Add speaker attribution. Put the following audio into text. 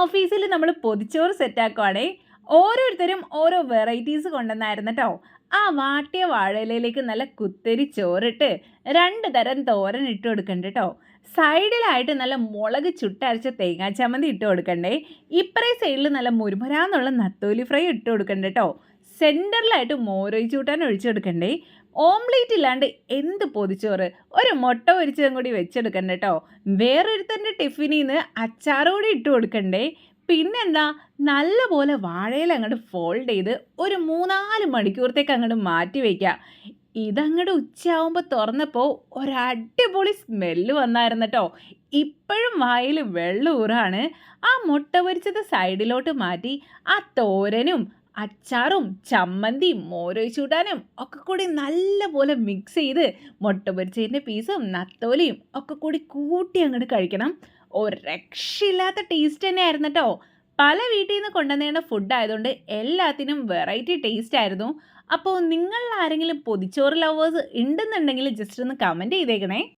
Speaker 1: ഓഫീസിൽ നമ്മൾ പൊതിച്ചോറ് സെറ്റാക്കുവാണേ ഓരോരുത്തരും ഓരോ വെറൈറ്റീസ് കൊണ്ടുവന്നായിരുന്നു കേട്ടോ ആ വാട്ടിയ വാഴയിലേക്ക് നല്ല കുത്തരി ചോറിട്ട് രണ്ട് തരം തോരൻ ഇട്ട് കൊടുക്കണ്ട കേട്ടോ സൈഡിലായിട്ട് നല്ല മുളക് ചുട്ടരച്ച തേങ്ങാ ചമ്മന്തി ഇട്ട് കൊടുക്കണ്ടേ. ഇപ്പറേ സൈഡിൽ നല്ല മുരുമുരാന്നുള്ള നത്തോലി ഫ്രൈ ഇട്ട് കൊടുക്കണ്ട കേട്ടോ സെന്ററിലായിട്ട് മോരോയി ചൂട്ടാൻ ഒഴിച്ചു കൊടുക്കണ്ടേ. ഓംലേറ്റ് ഇല്ലാണ്ട് എന്ത് പൊതിച്ചോറ്. ഒരു മുട്ട പൊരിച്ചതും കൂടി വെച്ചെടുക്കണ്ട കേട്ടോ വേറൊരുത്തന്റെ ടിഫിനിൽ നിന്ന് അച്ചാറുകൂടി ഇട്ട് കൊടുക്കണ്ടേ. പിന്നെന്താ? നല്ലപോലെ വാഴയിൽ അങ്ങോട്ട് ഫോൾഡ് ചെയ്ത് ഒരു മൂന്നാൽ മണിക്കൂറത്തേക്ക് അങ്ങോട്ട് മാറ്റി വയ്ക്കുക ഇതങ്ങോട്ട് ഉച്ചയാവുമ്പോൾ തുറന്നപ്പോൾ ഒരടിപൊളി സ്മെല്ല് വന്നായിരുന്നു കേട്ടോ ഇപ്പോഴും വായിൽ വെള്ളൂറാണ് ആ മുട്ട പൊരിച്ചത് സൈഡിലോട്ട് മാറ്റി ആ തോരനും അച്ചാറും ചമ്മന്തി മോരൊഴിച്ചൂട്ടാനും ഒക്കെ കൂടി നല്ലപോലെ മിക്സ് ചെയ്ത് മുട്ട പൊരിച്ചതിന്റെ പീസും നത്തോലിയും ഒക്കെ കൂടി കൂട്ടി അങ്ങോട്ട് കഴിക്കണം. ഒരു രക്ഷയില്ലാത്ത ടേസ്റ്റ് തന്നെയായിരുന്നു കേട്ടോ പല വീട്ടിൽ നിന്ന് കൊണ്ടുവന്നേണ്ട ഫുഡ് ആയതുകൊണ്ട് എല്ലാത്തിനും വെറൈറ്റി ടേസ്റ്റ് ആയിരുന്നു. അപ്പോൾ നിങ്ങൾ ആരെങ്കിലും പൊതിച്ചോറ് ലവേഴ്സ് ഉണ്ടെന്നുണ്ടെങ്കിൽ ജസ്റ്റ് ഒന്ന് കമന്റ് ചെയ്തേക്കണേ.